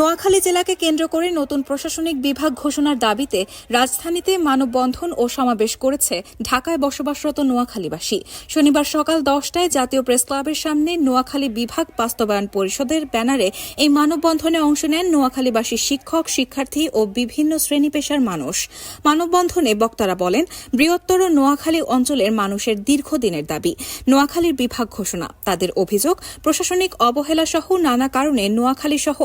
নোয়াখালী জেলাকে কেন্দ্র করে নতুন প্রশাসনিক বিভাগ ঘোষণার দাবিতে রাজধানীতে মানববন্ধন ও সমাবেশ করেছে ঢাকায় বসবাসরত নোয়াখালীবাসী। শনিবার সকাল দশটায় জাতীয় প্রেস ক্লাবের সামনে নোয়াখালী বিভাগ বাস্তবায়ন পরিষদের ব্যানারে এই মানববন্ধনে অংশ নেন নোয়াখালীবাসী শিক্ষক, শিক্ষার্থী ও বিভিন্ন শ্রেণি পেশার মানুষ। মানববন্ধনে বক্তারা বলেন, বৃহত্তর নোয়াখালী অঞ্চলের মানুষের দীর্ঘদিনের দাবি, নোয়াখালীর বিভাগ ঘোষণা। তাদের অভিযোগ, প্রশাসনিক অবহেলা সহ নানা কারণে নোয়াখালী সহ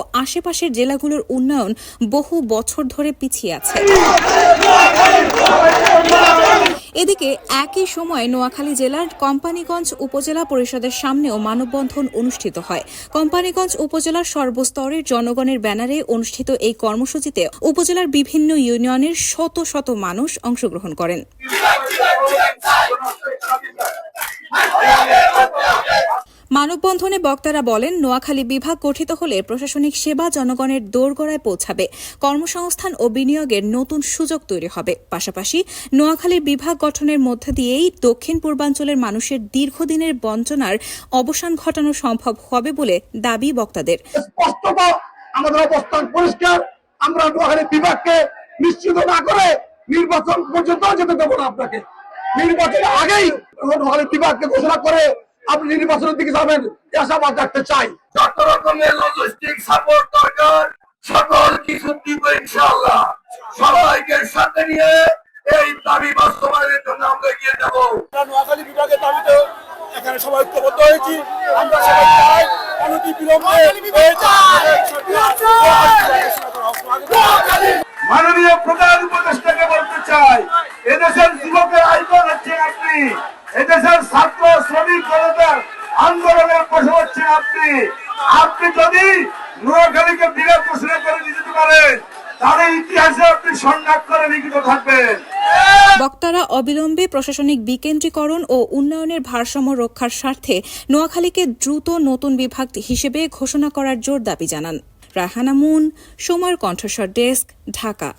আশেপাশের জেলাগুলোর উন্নয়ন বহু বছর ধরে পিছিয়ে আছে। এদিকে একই সময়ে নোয়াখালী জেলার কোম্পানিগঞ্জ উপজেলা পরিষদের সামনেও মানববন্ধন অনুষ্ঠিত হয়। কোম্পানিগঞ্জ উপজেলার সর্বস্তরের জনগণের ব্যানারে অনুষ্ঠিত এই কর্মসূচিতে উপজেলার বিভিন্ন ইউনিয়নের শত শত মানুষ অংশগ্রহণ করেন। মানববন্ধনে বক্তারা বলেন, নোয়াখালী বিভাগ গঠিত হলে প্রশাসনিক সেবা জনগণের দোরগোড়ায় পৌঁছাবে। কর্মসংস্থান ও বিনিয়োগের নতুন সুযোগ তৈরি হবে। পাশাপাশি নোয়াখালীর বিভাগ গঠনের মধ্য দিয়েই দক্ষিণ পূর্বাঞ্চলের মানুষের দীর্ঘদিনের বঞ্চনার অবসান ঘটানো সম্ভব হবে বলে দাবি বক্তাদের। আমাদের অবস্থান পরিষ্কার। আমরা নোয়াখালী বিভাগকে নিশ্চিত না করে নির্বাচন পর্যন্ত যেতে দেবো না আপনাকে। নির্বাচনের আগেই নোয়াখালী বিভাগকে ঘোষণা করে আপনি নির্বাচনের দিকে যাবেন আশাবাদ রাখতে চাই। যত রকমের লজিস্টিক সাপোর্ট দরকার সকল কিছু দিব ইনশাআল্লাহ। সবাইকে সাথে নিয়ে এই দাবি বাস্তবায়নের জন্য আমরা এগিয়ে যাব। নোয়াখালী বিভাগের দাবিতে এখানে সবাই ঐক্যবদ্ধ হয়েছি। আমরা সবাই চাই অনতি বিলম্বে মাননীয় প্রধান উপদেষ্টাকে বলতে চাই এদেশের যুবকের আইকন হচ্ছেন আপনি। এদেশের ছাত্র, শ্রমিক, জনতার আন্দোলনের বসে হচ্ছেন আপনি। আপনি যদি নোয়াখালীকে বিরাট ঘোষণা করে দিতে পারেন বক্তারা অবিলম্বে প্রশাসনিক বিকেন্দ্রীকরণ ও উন্নয়নের ভারসাম্য রক্ষার স্বার্থে নোয়াখালীকে দ্রুত নতুন বিভাগ হিসেবে ঘোষণা করার জোর দাবি জানান। রাহানা মুন, সময়ের কণ্ঠস্বর ডেস্ক, ঢাকা।